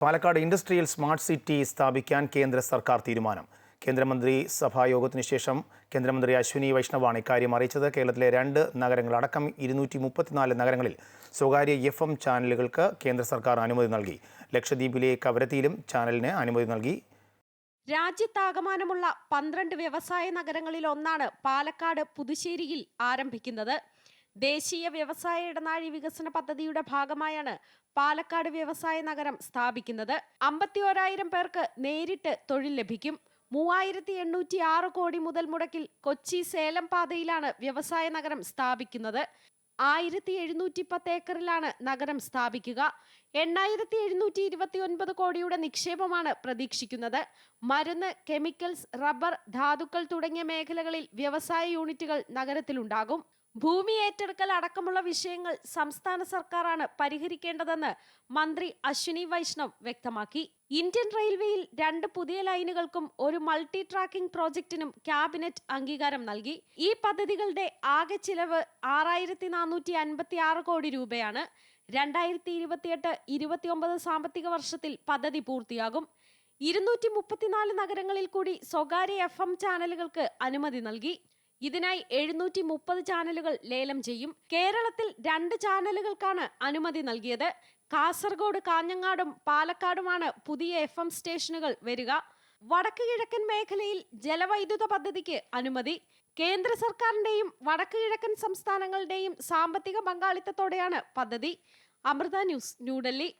Palakkad industrial smart city സ്ഥാപിക്കാൻ കേന്ദ്ര സർക്കാർ തീരുമാനം. കേന്ദ്രമന്ത്രി സഭായോഗത്തിന് ശേഷം കേന്ദ്രമന്ത്രി അശ്വിനി വൈഷ്ണവാണ് ഇക്കാര്യം അറിയിച്ചത്. കേരളത്തിലെ രണ്ട് നഗരങ്ങളടക്കം ഇരുന്നൂറ്റി മുപ്പത്തിനാല് നഗരങ്ങളിൽ സ്വകാര്യ എഫ് എം ചാനലുകൾക്ക് കേന്ദ്ര സർക്കാർ അനുമതി നൽകി. ലക്ഷദ്വീപിലെ കവരത്തിയിലും ചാനലിന് അനുമതി നൽകി. രാജ്യത്താകമാനമുള്ള പന്ത്രണ്ട് വ്യവസായ നഗരങ്ങളിൽ ഒന്നാണ് പാലക്കാട് പുതുശ്ശേരിയിൽ ആരംഭിക്കുന്നത് ദേശീയ വ്യവസായ ഇടനാഴി വികസന പദ്ധതിയുടെ ഭാഗമായാണ് പാലക്കാട് വ്യവസായ നഗരം സ്ഥാപിക്കുന്നത്. അമ്പത്തി അമ്പത്തിയോരായിരം പേർക്ക് നേരിട്ട് തൊഴിൽ ലഭിക്കും. മൂവായിരത്തി എണ്ണൂറ്റി ആറ് കോടി മുതൽ മുടക്കിൽ കൊച്ചി സേലം പാതയിലാണ് വ്യവസായ നഗരം സ്ഥാപിക്കുന്നത്. ആയിരത്തി എഴുന്നൂറ്റി പത്ത് ഏക്കറിലാണ് നഗരം സ്ഥാപിക്കുക. എണ്ണായിരത്തി എഴുന്നൂറ്റി ഇരുപത്തി ഒൻപത് കോടിയുടെ നിക്ഷേപമാണ് പ്രതീക്ഷിക്കുന്നത്. മരുന്ന് കെമിക്കൽസ് റബ്ബർ ധാതുക്കൾ തുടങ്ങിയ മേഖലകളിൽ വ്യവസായ യൂണിറ്റുകൾ നഗരത്തിലുണ്ടാകും. ഭൂമി ഏറ്റെടുക്കൽ അടക്കമുള്ള വിഷയങ്ങൾ സംസ്ഥാന സർക്കാരാണ് പരിഹരിക്കേണ്ടതെന്ന് മന്ത്രി അശ്വിനി വൈഷ്ണവ് വ്യക്തമാക്കി. ഇന്ത്യൻ റെയിൽവേയിൽ രണ്ട് പുതിയ ലൈനുകൾക്കും ഒരു മൾട്ടി ട്രാക്കിംഗ് പ്രോജക്റ്റിനും ക്യാബിനറ്റ് അംഗീകാരം നൽകി. ഈ പദ്ധതികളുടെ ആകെ ചിലവ് ആറായിരത്തി നാനൂറ്റി അൻപത്തി ആറ് കോടി രൂപയാണ്. രണ്ടായിരത്തി ഇരുപത്തിയെട്ട് ഇരുപത്തിയൊമ്പത് സാമ്പത്തിക വർഷത്തിൽ പദ്ധതി പൂർത്തിയാകും. ഇരുന്നൂറ്റി മുപ്പത്തിനാല് നഗരങ്ങളിൽ കൂടി സ്വകാര്യ എഫ് എം ചാനലുകൾക്ക് അനുമതി നൽകി. ഇതിനായി എഴുന്നൂറ്റി മുപ്പത് ചാനലുകൾ ലേലം ചെയ്യും. കേരളത്തിൽ രണ്ട് ചാനലുകൾക്കാണ് അനുമതി നൽകിയത്. കാസർഗോഡ് കാഞ്ഞങ്ങാടും പാലക്കാടുമാണ് പുതിയ എഫ് എം സ്റ്റേഷനുകൾ വരിക. വടക്ക് കിഴക്കൻ മേഖലയിൽ ജലവൈദ്യുത പദ്ധതിക്ക് അനുമതി. കേന്ദ്ര സർക്കാരിന്റെയും വടക്ക് കിഴക്കൻ സംസ്ഥാനങ്ങളുടെയും സാമ്പത്തിക പങ്കാളിത്തത്തോടെയാണ് പദ്ധതി. അമൃത ന്യൂസ് ന്യൂഡൽഹി.